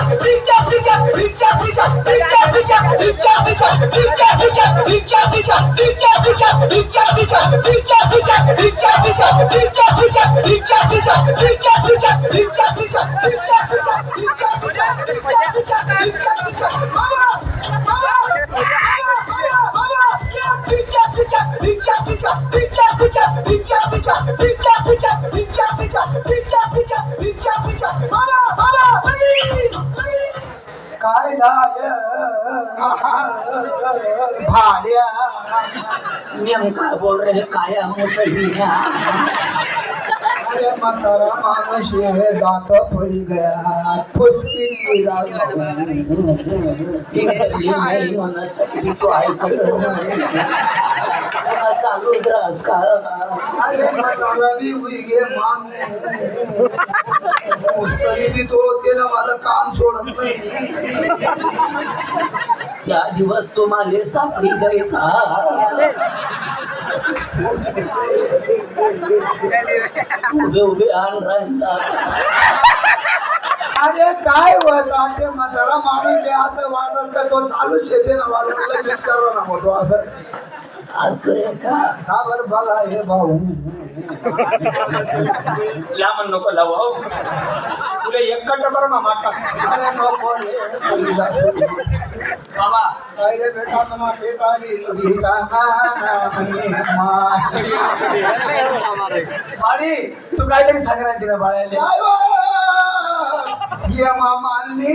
Pizza, pizza, pizza, pizza, pizza, pizza, pizza, pizza, pizza, काय झालं भाड्या. नेमका बोल रे काया मुसळी अरे म्हातारा माणूस ये दात पडी गया. फुसकी निघा ती नाही म्हणत तरी तो ऐकत नाही. चालू रास बी उगे माणूस बी तो त्याला मला काम सोडत नाही त्या दिवस तुम्हाला सापडी गयता उभे उभे आण राहतात अरे काय वजाचे म्हातारा माणूस जे असं वाटत का तो चालू शेते ना वाटत लगेच करो ना होतो असं. असं का का? बरं बघा हे भाऊ. लांब नको लावू हो. तुला एकट करू ना माका अरे नको रे. बाबा काय रे बेटा म्हणे आणि तू काहीतरी संक्रांती ना ये मामाली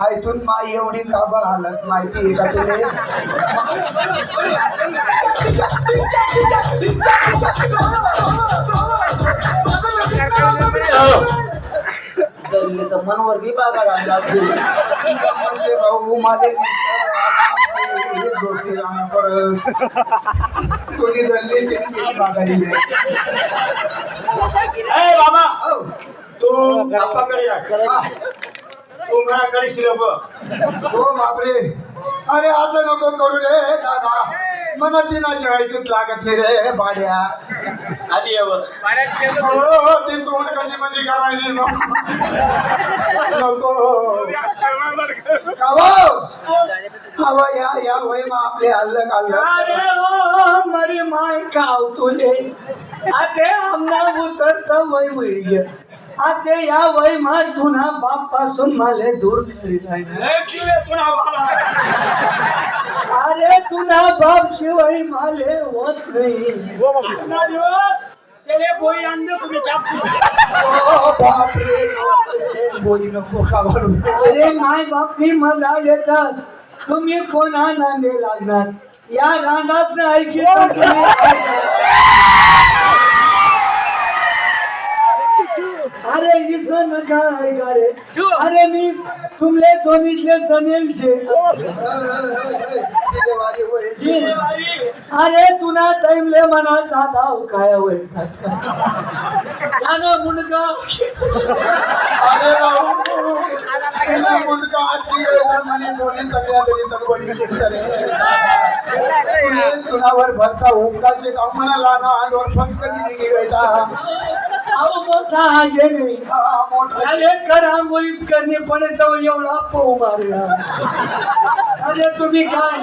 हायतून माई एवढी का बघ हालत माहिती आहे का तुले? दल्ले तर मनवर बी बागा लागली. भाऊ माझे झोपले राहणार. कोणी धरले त्यांची बाबा! हो. तू बाप्पाकडे राख. तू माझ्याकडे शिरप. हो बापरे. अरे असं नको करू रे दादा. मला तिला जेवायचंच लागत नाही रे भाड्या आधी यावं हो ते तोंड कशी मशी करायची नको. या या वय मग आपले हल्ल अरे काढलं ओ मरी माय खाव तुले. आते आमना उतरत वय वय आते या वय मा जुना बापपासून माले दूर खेळलाय अरे तुला बाप शिवाय माले होत नाही. दिवस त्याले बोई आणले तुम्ही ओ बापरे बापरे. गोळी नको खावाडू. अरे माय बापनी मजा देतास तुम्ही कोणा नांदे लागणार. या रानात ऐकी तर तुम्ही अरे इथं नका ऐका रे अरे मी तुमले दोन्हीतले जमेल छे अरे तुला टाइमले मना साधा काय होय. यानं मुंडका अरे भाऊ तुला आठी वेळा म्हणे. दोन्ही सगळ्या तरी सर्व तुझ्यावर भरता ओंकारचे काम मला लाना अंगावर फसकनी निघायचा. अहो मोठा हा गेले हा मोठा अरे करा मोहित करणे पण तो एवढा पोह मारला. अरे तुम्ही काय?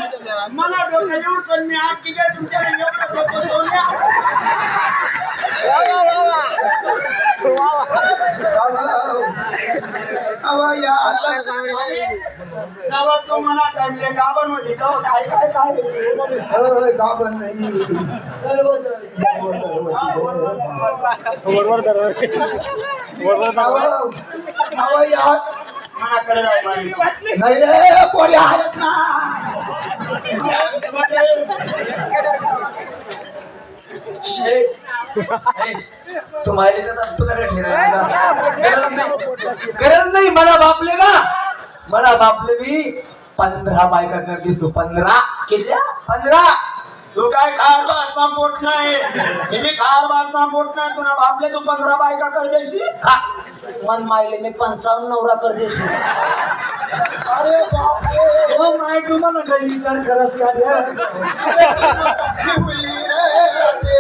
मला डोकं येऊन पण मी हा की काय तुमच्याकडे एवढं डोकं सोडल्या? काय काय काय होती? नाही अवा, अवा या मनाकडे नाही रे पोरी आहेत ना तुम्हाला तुला काय ठेवायला गरज नाही। नाही मला बापले का मला बापले मी पंधरा बायका कर दिसतो पंधरा कितल्या पंधरा तू काय खार वाचना पोट नाही. मी खार वाचना पोट नाही. तुला बापले तू पंधरा बायका कर देशी मन मायले मी पंचावन्न नवरा कर देशो अरे बापरे. हो माय तुम्हाला काही विचार करायच का रे? हुई रे ते.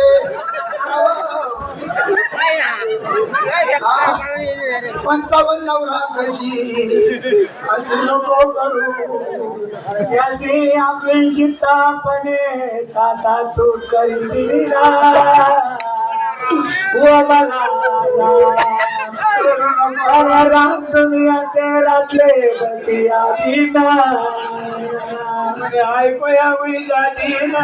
पंचावन्न नवरा कशी असे नको करू. याने आपली चित्तापणे ताता तू करी दिला ओ मला राम तुम्ही ते रातले बतिया दिना ऐकूया मी जाती ना.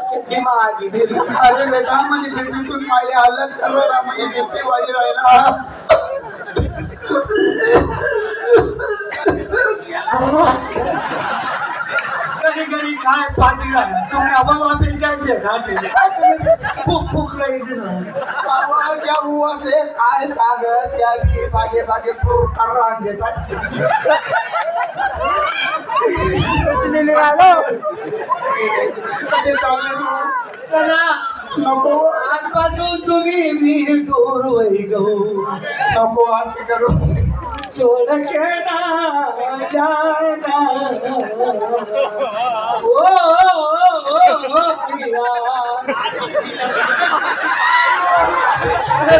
दम भरायला ना, अरे बेटा म्हणजे बिंबीतून मायले आलं तर म्हणजे बिंबी वाढी राहिला. कधी कधी काय पाठी राहिला? तुम्ही आपण भेटायचे घ्यायचे ना खूप खूप ना त्या उवाचे काय सांग त्या बी मागे मागे करून देतात. कधी चालले तू? चला नको आजपासून तुम्ही मी दूर वही गहू नको असे करू छोड़ के ना जाना ओ, ओ, ओ, ओ पिया अरे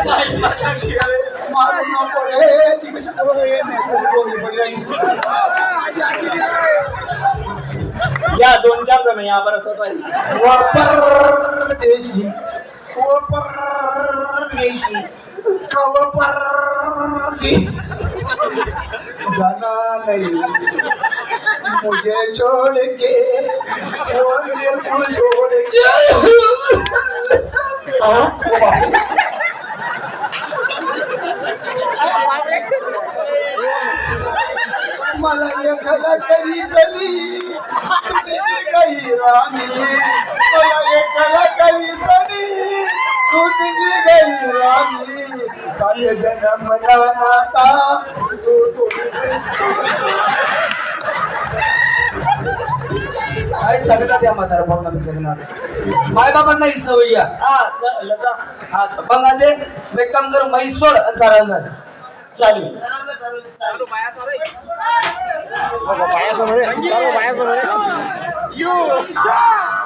या दोन चार जण या बरं तो पाहिजे. वापर द्यायची. वापर द्यायची. कवपर जाना नहीं मुझे छोड़ के वो मेरे को छोड़ के मला एखादा करी तरी तुझी काही राणी मला तरी तू तुझी काही राणी सारे जन्म मना नाता तू तू काय सगळ्यात या म्हातारा बोलणार सगळ्यात माय बाबांना ही सवय या. हा चल जा हा बघा ते. एक काम कर म्हैस सोड आणि चारा जा. चालेल. आहे.